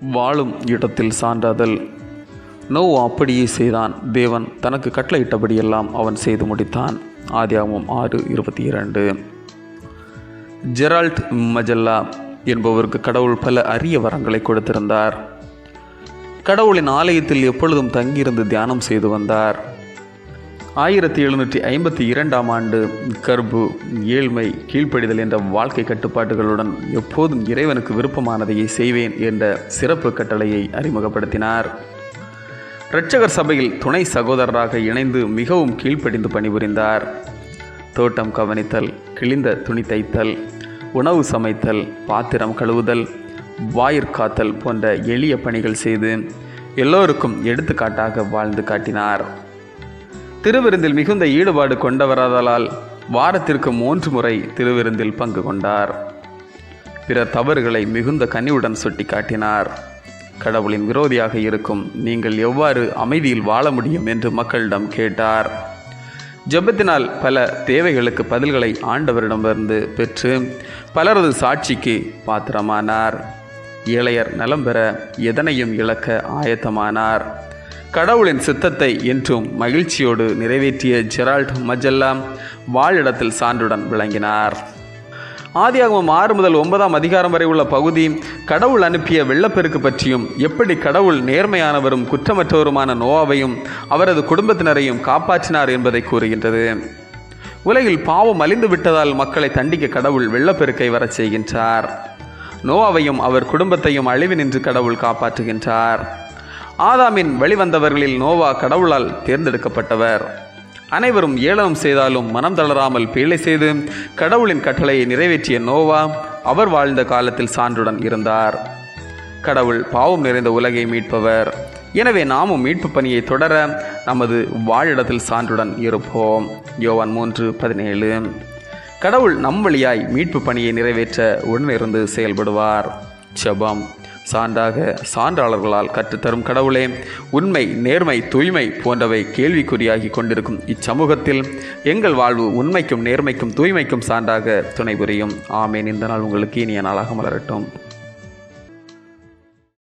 வாழும் இடத்தில் சான்றாதல். நோவா அப்படியே செய்தான். தேவன் தனக்கு கட்டளையிட்டபடியெல்லாம் அவன் செய்து முடித்தான். ஆதியாகமம் ஆறு இருபத்தி இரண்டு. ஜெரால்ட் மஜல்லா என்பவருக்கு கடவுள் பல அரிய வரங்களை கொடுத்திருந்தார். கடவுளின் ஆலயத்தில் எப்பொழுதும் தங்கியிருந்து தியானம் செய்து வந்தார். ஆயிரத்தி எழுநூற்றி ஐம்பத்தி இரண்டாம் ஆண்டு கர்பு ஏழ்மை கீழ்ப்படிதல் என்ற வாழ்க்கை கட்டுப்பாடுகளுடன் எப்போதும் இறைவனுக்கு விருப்பமானதையே செய்வேன் என்ற சிறப்பு கட்டளையை அறிமுகப்படுத்தினார். இரட்சகர் சபையில் துணை சகோதரராக இணைந்து மிகவும் கீழ்ப்படிந்து பணிபுரிந்தார். தோட்டம் கவனித்தல் கிழிந்த துணி தைத்தல் உணவு சமைத்தல் பாத்திரம் கழுவுதல் வாயிற்காத்தல் போன்ற எளிய பணிகள் செய்து எல்லோருக்கும் எடுத்துக்காட்டாக வாழ்ந்து காட்டினார். திருவிருந்தில் மிகுந்த ஈடுபாடு கொண்டவராதலால் வாரத்திற்கு மூன்று முறை திருவிருந்தில் பங்கு கொண்டார். பிறர் தவறுகளை மிகுந்த கனிவுடன் சுட்டி காட்டினார் கடவுளின் விரோதியாக இருக்கும் நீங்கள் எவ்வாறு அமைதியில் வாழ முடியும் என்று மக்களிடம் கேட்டார். ஜெபத்தினால் பல தேவைகளுக்கு பதில்களை ஆண்டவரிடமிருந்து பெற்று பலரது சாட்சிக்கு பாத்திரமானார். ஏழையர் நலம் பெற எதனையும் இழக்க ஆயத்தமானார். கடவுளின் சித்தத்தை என்றும் மகிழ்ச்சியோடு நிறைவேற்றிய ஜெரால்ட் மஜல்லாம் வாழிடத்தில் சான்றுடன் விளங்கினார். ஆதியாகமம் ஆறு முதல் ஒன்பதாம் அதிகாரம் வரை உள்ள பகுதி கடவுள் அனுப்பிய வெள்ளப்பெருக்கு பற்றியும் எப்படி கடவுள் நேர்மையானவரும் குற்றமற்றவருமான நோவாவையும் அவரது குடும்பத்தினரையும் காப்பாற்றினார் என்பதை கூறுகின்றது. உலகில் பாவம் அழிந்து விட்டதால் மக்களை தண்டிக்க கடவுள் வெள்ளப்பெருக்கை வரச் செய்கின்றார். நோவாவையும் அவர் குடும்பத்தையும் அழிவு நின்று கடவுள் காப்பாற்றுகின்றார். ஆதாமின் வெளிவந்தவர்களில் நோவா கடவுளால் தேர்ந்தெடுக்கப்பட்டவர். அனைவரும் ஏளனம் செய்தாலும் மனம் தளராமல் பேழை செய்து கடவுளின் கட்டளையை நிறைவேற்றிய நோவா அவர் வாழ்ந்த காலத்தில் சான்றுடன் இருந்தார். கடவுள் பாவம் நிறைந்த உலகை மீட்பவர். எனவே நாமும் மீட்பு பணியை தொடர நமது வாழிடத்தில் சான்றுடன் இருப்போம். யோவான் மூன்று பதினேழு. கடவுள் நம் வழியாய் மீட்பு பணியை நிறைவேற்ற உடனிருந்து செயல்படுவார். செபம் சான்றாக சான்றாளர்களால் கற்றுத்தரும் கடவுளே உண்மை நேர்மை தூய்மை போன்றவை கேள்விக்குறியாகி கொண்டிருக்கும் இச்சமூகத்தில் எங்கள் வாழ்வு உண்மைக்கும் நேர்மைக்கும் தூய்மைக்கும் சான்றாக துணை புரியும் ஆமேன். இந்த நாள் உங்களுக்கு இனிய நாளாக மலரட்டும்.